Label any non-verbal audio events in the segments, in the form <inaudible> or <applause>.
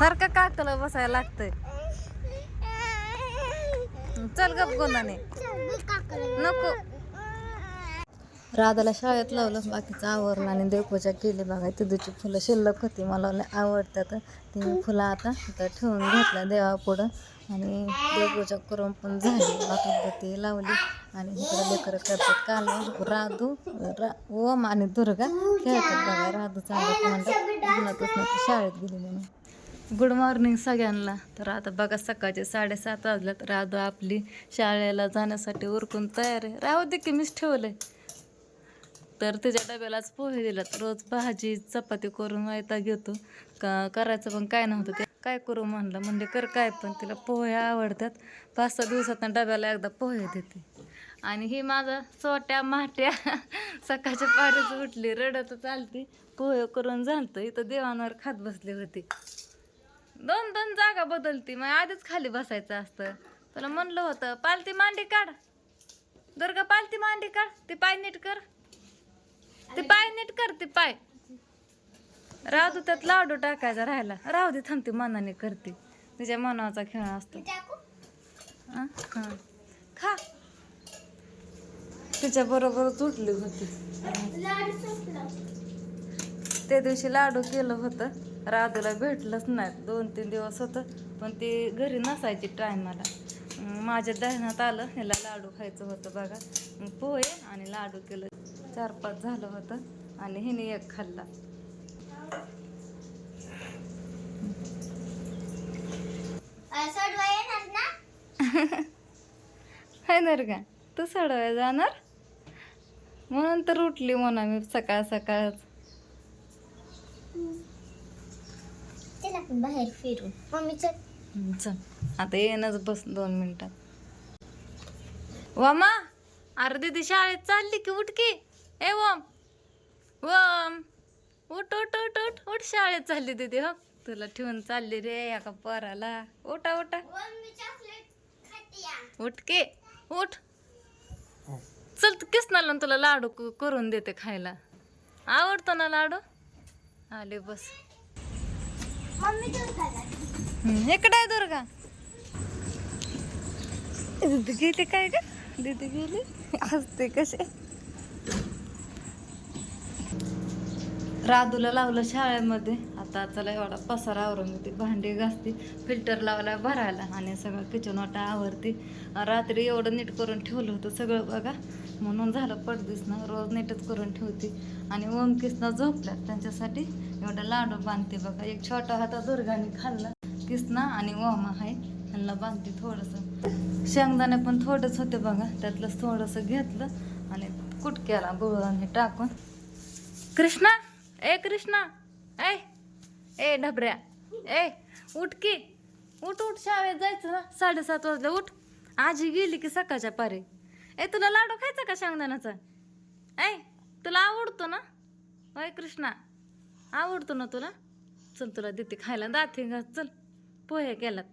सारखं काकलं बसायला लागतंय. चल गप गोंदाने नको. राधाला शाळेत लावलं बाकीचं आवरलं आणि देवपूजा केली. बघा तिथूची फुलं शिल्लक होती. मला आवडतात. ती मी फुलं आता तर ठेवून घेतलं देवापुढं. आणि देवपूजा करून पण झाली. अगरबत्ती लावली. आणि इकडे लेकरं करतात काल राधू रा ओम आणि दुर्गा. खेळतात बघा राधू चांगलं म्हणतात शाळेत गेली म्हणून. गुड मॉर्निंग सगळ्यांना. तर आता बघा सकाळचे साडेसात वाजले. तर आता आपली शाळेला जाण्यासाठी उरकून तयार आहे. राहू दे की मीच ठेवलंय. तर तिच्या डब्यालाच पोहे दिलात. रोज भाजी चपाती करून वायता घेतो. का करायचं पण काय नव्हतं ते. काय करू म्हणलं म्हणजे कर काय पण. तिला पोहे आवडतात. पाच सहा दिवसात डब्याला एकदा पोहे देते. आणि ही माझा चोट्या माट्या. <laughs> सकाळच्या पाडीच उठली रडत चालती पोहे करून झालतं. इथं देवांवर खात बसली होती. दोन दोन जागा बदलती. मग आधीच खाली बसायचं असतं. तुला म्हणलं होतं पालती मांडी काढ. दुर्गा पालती मांडी काढ. ती पाय नीट कर. ते पाय नीट कर ते पाय. राहू दे त्यात लाडू टाकायचा राहायला. राहू दे थांबते मनाने करते. तिच्या मनाचा खेळ असतो. हा? हा. खा. तिच्या बरोबरच उठली होती. त्या दिवशी लाडू केलं होतं. राधूला भेटलंच नाही. दोन तीन दिवस होतं पण ती घरी नसायची टायमाला. माझ्या दहनात आलं ह्याला लाडू खायचं होतं बघा. पोहे आणि लाडू केलं. चार पाच झालं होतं आणि हिने एक खाल्ला. <laughs> हाय नर का तू सोडवाय जाणार? म्हणून तर उठली म्हणा मी सकाळ सकाळच चल आपण बाहेर फिरू. मम्मी चल. चल. आता येणंच बस दोन मिनिटात. वामा अरे दीदी शाळेत चालली की उठ की ए वम. वम. उठ उठ उठ उठ. उठ शाळेत चालली दीदी हो. तुला ठेवून चालली रे एका पोराला. उठा उठा. मम्मी चॉकलेट खाते उठ के उठ. चल तू किसनाला तुला लाडू क- करून देते खायला. आवडतो ना लाडू? आले बस मम्मी तू खाला हम्म, इकडे आहे दुर्गा. दिदी गेली काय ग? दीदी गेली? असते कसे राधूला लावलं शाळेमध्ये. आता चला एवढा पसारा आवरून घेते भांडी घासते फिल्टर लावला भरायला आणि सगळं किचन वाटा आवरते. रात्री एवढं नीट करून ठेवलं होतं सगळं बघा. म्हणून झालं पडदिसनं रोज नीटच करून ठेवते. आणि ओम झोपल्यात त्यांच्यासाठी एवढं लाडू बांधते बघा. एक छोटा हाता दुर्गाने खाल्ला. किसना आणि ओमा आहे ह्यांना बांधते थोडंसं. शेंगदाणे पण थोडंच होते बघा. त्यातलंच थोडंसं घेतलं आणि कुटक्याला गुळाने टाकून. कृष्णा! ए कृष्णा! ए ए ढबऱ्या! ए उठ की. उठ उठ शाळेत जायचं ना. साडेसात वाजले. उठ. आजी गेली की सकाळच्या पारी. ए तुला लाडू खायचा का शेंगदाण्याचा? ऐ तुला आवडतो ना? होय कृष्णा. आवडतो ना तुला? चल तुला देते खायला. दाथे घास चल. पोहे केलात.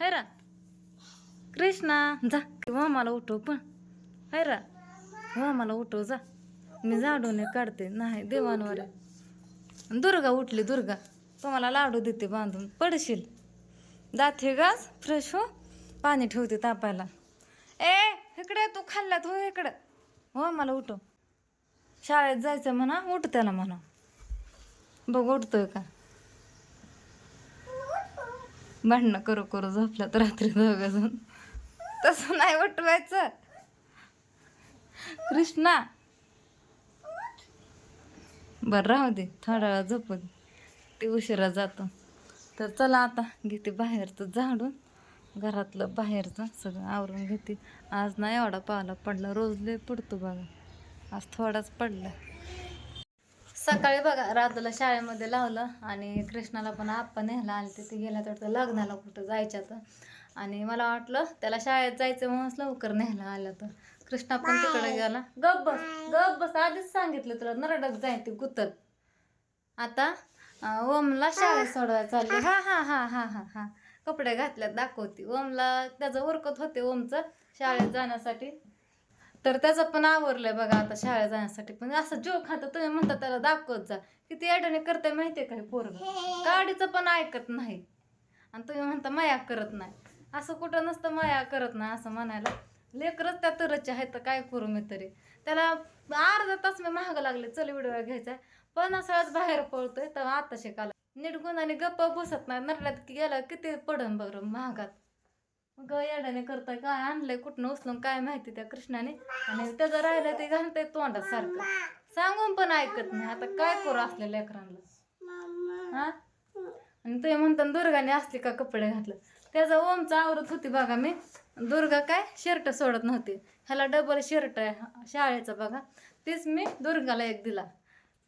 है रा. कृष्णा जा. किंवा मला उठव पण. है रा. हो मला उठव जा. मी झाडून काढते. नाही देवांवर. दुर्गा उठली दुर्गा. तुम्हाला लाडू देते बांधून. पडशील. दाथे घास फ्रेश हो. पाणी ठेवते तापायला. ए इकडे तू खाल्ल्यात हो इकडं. हो मला उठव. शाळेत जायचं म्हणा उठ त्याला म्हणा. बघ उठतोय का? भांडणं करू करू तर रात्री दोघं जण. तसं नाही उठवायचं. कृष्णा. बरं राहू दे थोडा वेळा झोपू दे ते उशिरा जातो. तर चला आता घेते बाहेरचं झाडून. घरातलं बाहेरचं सगळं आवरून घेते. आज नाही एवढा पावला पडला रोज लय पडतो बघा. आज थोडाच पडला. सकाळी बघा राधूला शाळेमध्ये लावलं आणि कृष्णाला पण आप्पा न्यायला आले तिथे गेल्या तर लग्नाला कुठं जायच्या तर आणि मला वाटलं त्याला शाळेत जायचं म्हणून लवकर न्यायला आलं तर कृष्णा पण तिकडे गेला. गप बस गप बस आधीच सांगितलं तुला नरडक जाय ती आता ओमला शाळेत सोडवायला चालले हा हा हा हा हा हा. कपडे घातल्यात दाखवते. ओमला त्याचं उरकत होते ओमचं शाळेत जाण्यासाठी. तर त्याचं पण आवरलंय बघा आता शाळेत जाण्यासाठी. पण असं जो खातं तुम्ही म्हणता त्याला दाखवत जा. किती अडणी करताय माहितीये का पोरग? गाडीचं पण ऐकत नाही. आणि तुम्ही म्हणता माया करत नाही. असं कुठं नसतं माया करत नाही असं म्हणायला. लेकरच त्या तरचे आहेत तर काय करू मी तरी. त्याला अर्धा तास मी महाग लागले चल व्हिडिओ घ्यायचा पण असं बाहेर पळतोय तर आता शिकायला नीट गुणाने गप्प बसत नाही नरड्यात की गेला किती पडन बरं महागात मग येड्याने करताय काय आणलंय कुठनं उचलून काय माहिती त्या कृष्णाने? आणि त्याचं राहिलं ते घालतंय तोंडात सारखं. सांगून पण ऐकत नाही. आता काय करू असल्या लेकरांना हा? आणि ते म्हणतात दुर्गाने असले का कपडे घातलं? त्याचा ओमचा आवरत होती बघा मी. दुर्गा काय? शर्ट सोडत नव्हती. ह्याला डबल शर्ट आहे शाळेचा बघा. तेच मी दुर्गाला एक दिला.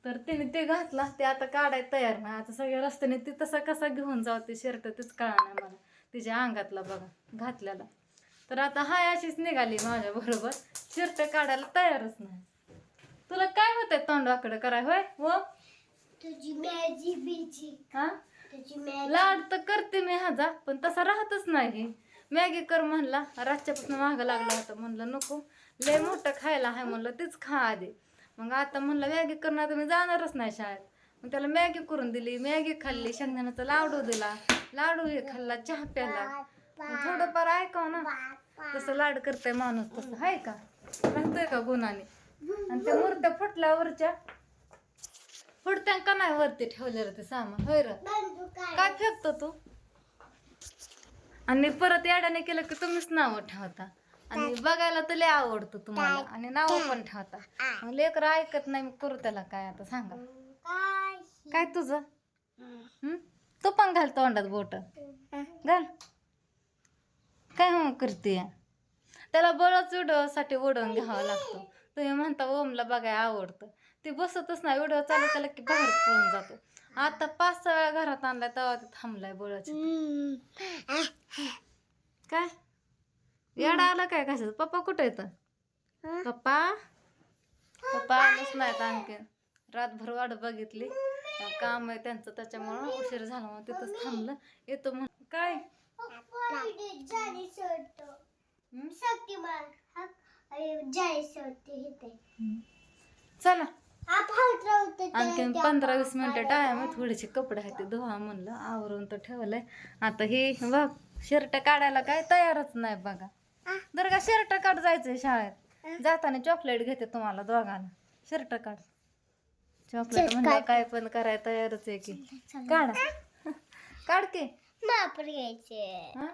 तर तिने ते घातला. ते आता काढायला तयार नाही. आता सगळ्या रस्त्याने ती तसा कसा घेऊन जाऊ ते शर्ट तेच कळणार नाही मला. तिच्या अंगातला बघा घातलेला. तर आता हाय अशीच निघाली माझ्या बरोबर. शर्ट काढायला तयारच नाही. तुला काय होतंय तोंडाकडे कराय? होय हो? तुझी मॅजी बिजी हा? तुझी लाड तर करते मी ह्याचा पण तसा राहतच नाही. मॅगी कर म्हणला रातच्यापासून मागं लागला होता. म्हणलं नको लय मोठं खायला आहे म्हणलं तेच खा आधी. मग आता म्हणलं मॅगी करणार तर मी जाणारच नाही शाळेत. मग त्याला मॅगी करून दिली मॅगी खाल्ली शेंगदाण्याचा लाडू दिला. लाडू हे खाल्ला चहा प्याला थोडंफार ऐकाव ना तसं लाड करतंय माणूस तसं आहे का? राहतोय का गुणाने? आणि त्या मूर्त्या फुटल्यावरच्या फुटत्या का नाही वरती ठेवलेलं ते सामान? होय र. काय फेकतो तू? आणि परत याड्याने केलं की तुम्हीच नावं ठेवता. आणि बघायला तर लय आवडतं तुम्हाला. आणि नावं पण ठेवता. मग लेकर ऐकत नाही मग करू त्याला काय आता सांगा. काय तुझं? हं? तू पण घाल तोंडात बोट. घाल. काय हो करते? त्याला बळच व्हिडिओसाठी ओढवून घ्यावा लागतो. तुम्ही म्हणता ओमला बघाय आवडतं. ते बसतच नाही व्हिडिओ चालू केला की बाहेर पळून जातो. आता पाच सहा वेळा घरात आणलाय तेव्हा ते थांबलाय बळच. काय? येडा आला काय कशाचं पप्पा कुठं येतं पप्पा? पप्पा आलंच नाहीत आणखी रातभर वाट बघितली. काम आहे त्यांचं त्याच्यामुळं उशीर झाला मग तिथंच थांबलं. येतो म्हण काय? चला. आणखीन पंधरा वीस मिनिटं टाइम आहे थोडेसे कपडे आहेत ते धुवा म्हणलं आवरून तर ठेवलंय. आता हे बघ शर्ट काढायला काय तयारच नाही बघा. जर का शर्ट काढ जायचंय शाळेत. जाताना चॉकलेट घेते तुम्हाला दोघांना. शर्ट काढ. चॉकलेट म्हणलं काय पण कराय तयारच आहे की. काढा. काढ की. मापर घ्यायचे. हा?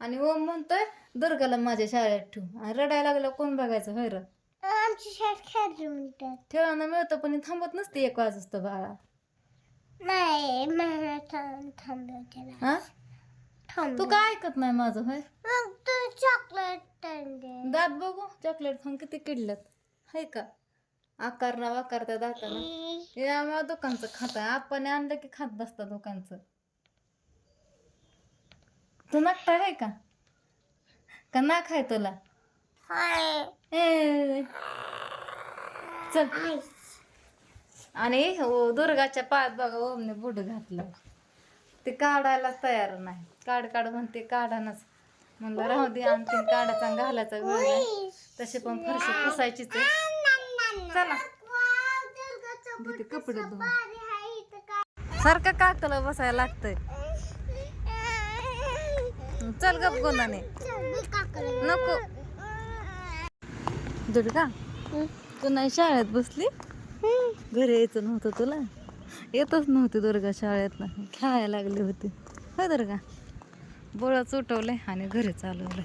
आणि ओम म्हणतोय दुर्गाला माझ्या शाळेत ठेवू. आणि रडायला लागलं कोण बघायचं? होय र. आमची शाळेत खेळली म्हणतात ठेवायला मिळतं पण हे थांबत नसते एक वाजतो बाळा. नाही मला हा? तू काय ऐकत नाही माझं होय? मग तू चॉकलेट दात बघू चॉकलेट खाऊन किती किडल्यात. हाय का? आकार ना वाकार त्या दातानं आम्हाला दुकानचं खात. आपण आणलं की खात बसता दुकानचं. तू नागता आहे का? का ना खाय तुला? ए. चल. आणि हो दुर्गाच्या पायात बघा ओमने बुड घातलं. ते काढायला तयार नाही. काढ काढ म्हणते काढानच. म्हणलं राहू दे आणखीन काढायचा आणि घालायचा. वेळ नाही तसे पण फरशी पुसायचीच आहे. चला. कपडे सारखं काकलं बसायला लागतंय. चल गप गोंदाने नको. दुर्गा तू नाही शाळेत बसली? घरी यायचं नव्हतं तुला? येतच नव्हती दुर्गा शाळेतनं खेळायला लागली होती. होय दुर्गा? बोळच उठवलंय आणि घरी चालवलंय